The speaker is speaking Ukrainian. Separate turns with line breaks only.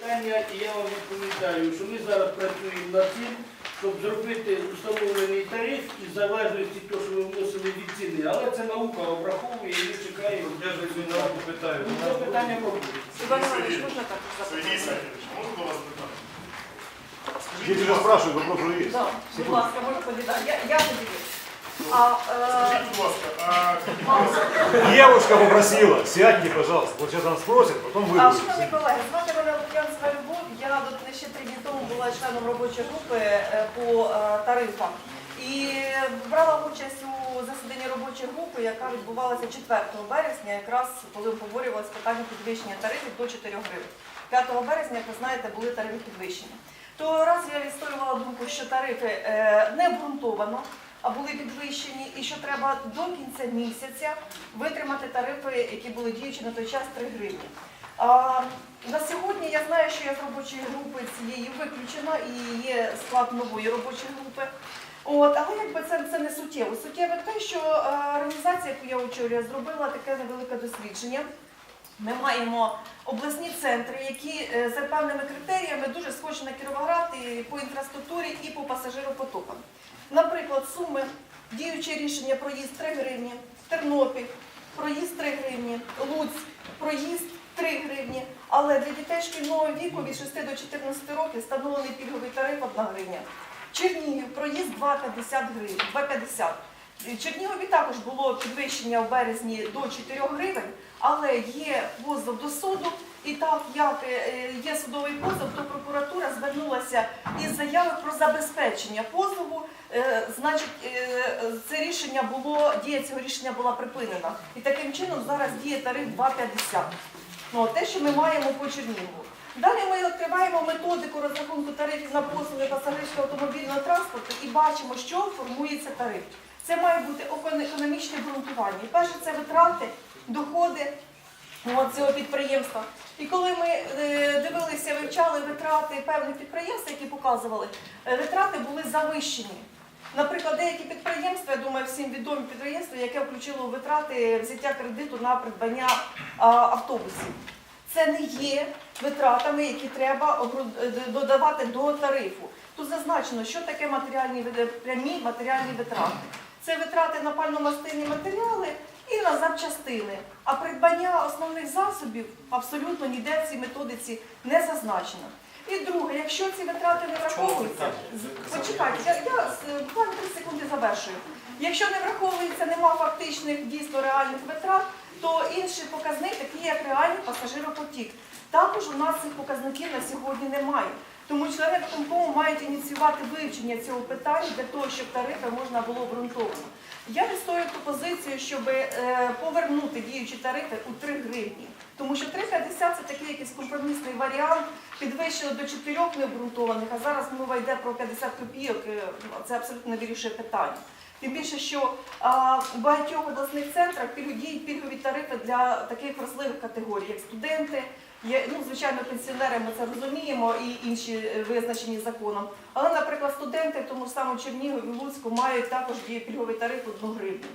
питання, і я вам відповідаю, що ми зараз працюємо над тим, щоб зробити установлений тариф із залежності того, що ми вносили від ціни. Але це наука обраховує і ми чекаємо.
Я ж цю науку питаю.
Ну, Це питання проходить.
Іван Іванович, можна так
Сергій
запитати?
Сергійович, можна до вас питання?
Я тебя спрашиваю, вопрос уже есть.
Да, будь ласка, можна подивитися. Я, я подивлюсь. А, е,
Скажіть, будь а
Девушка попросила, сядьте, пожалуйста. Вот сейчас она спросит, потом вы
А, шановні колеги, звати мене Лук'янська Любов. Я до ще три дні тому була членом робочої групи е, по е, тарифам. І брала участь у засіданні робочої групи, яка відбувалася 4 березня, якраз коли обговорювалося питання підвищення тарифів до 4 гривень. 5 березня, як ви знаєте, були тарифи підвищені. То раз я відстоювала думку, що тарифи е, не обґрунтовано, були підвищені, і що треба до кінця місяця витримати тарифи, які були діючі на той час 3 гривні. А, на сьогодні я знаю, що я з робочої групи цієї виключена і є склад нової робочої групи. От, але якби це, це не суттєво. Суттєве те, що е, організація, яку я очолюю, зробила таке невелике дослідження. Ми маємо обласні центри, які е, за певними критеріями дуже схожі на Кіровоград і по інфраструктурі, і по пасажиропотокам. Наприклад, Суми, діюче рішення проїзд 3 гривні, Тернопіль, проїзд 3 гривні, Луцьк, проїзд 3 гривні. Але для дітей шкільного віку від 6 до 14 років встановлений пільговий тариф 1 гривня. Чернігів, проїзд 2,50 гривень, 2,50. В Чернігові також було підвищення в березні до 4 гривень, але є позов до суду, і так як е, є судовий позов, то прокуратура звернулася із заяви про забезпечення позову. Е, Значить, е, це рішення було, дія цього рішення була припинена. І таким чином зараз діє тариф 2,50. Ну, те, що ми маємо по Чернігову. Далі ми відкриваємо методику розрахунку тарифів на послуги пасажирського автомобільного транспорту і бачимо, що формується тариф. Це має бути економічне ґрунтування. І Перше, це витрати, доходи цього підприємства. І коли ми е, дивилися, вивчали витрати певних підприємств, які показували, е, витрати були завищені. Наприклад, деякі підприємства, я думаю, всім відомі підприємства, яке включило витрати взяття кредиту на придбання автобусів. Це не є витратами, які треба е, додавати до тарифу. Тут зазначено, що таке матеріальні прямі матеріальні витрати. Це витрати на пально-мастильні матеріали і на запчастини. А придбання основних засобів абсолютно ніде в цій методиці не зазначено. І друге, якщо ці витрати не враховуються, почекайте, я, я з- буквально 3 секунди завершую. Якщо не враховується, нема фактичних дійсно реальних витрат, то інший показник такий, як реальний пасажиропотік. Також у нас цих показників на сьогодні немає. Тому члени виконкому мають ініціювати вивчення цього питання для того, щоб тарифи можна було обґрунтовано. Я відстоюю ту позицію, щоб е, повернути діючі тарифи у 3 гривні. Тому що 3,50 це такий якийсь компромісний варіант, підвищили до 4 необґрунтованих, а зараз мова йде про 50 копійок, е, це абсолютно не вирішує питання. Тим більше, що в багатьох обласних центрах діють пільгові тарифи для таких вразливих категорій, як студенти, є, ну, звичайно, пенсіонери, ми це розуміємо, і інші е, визначені законом. Але, наприклад, студенти в тому ж самому Чернігові, Луцьку мають також діє пільговий тариф 1 гривню.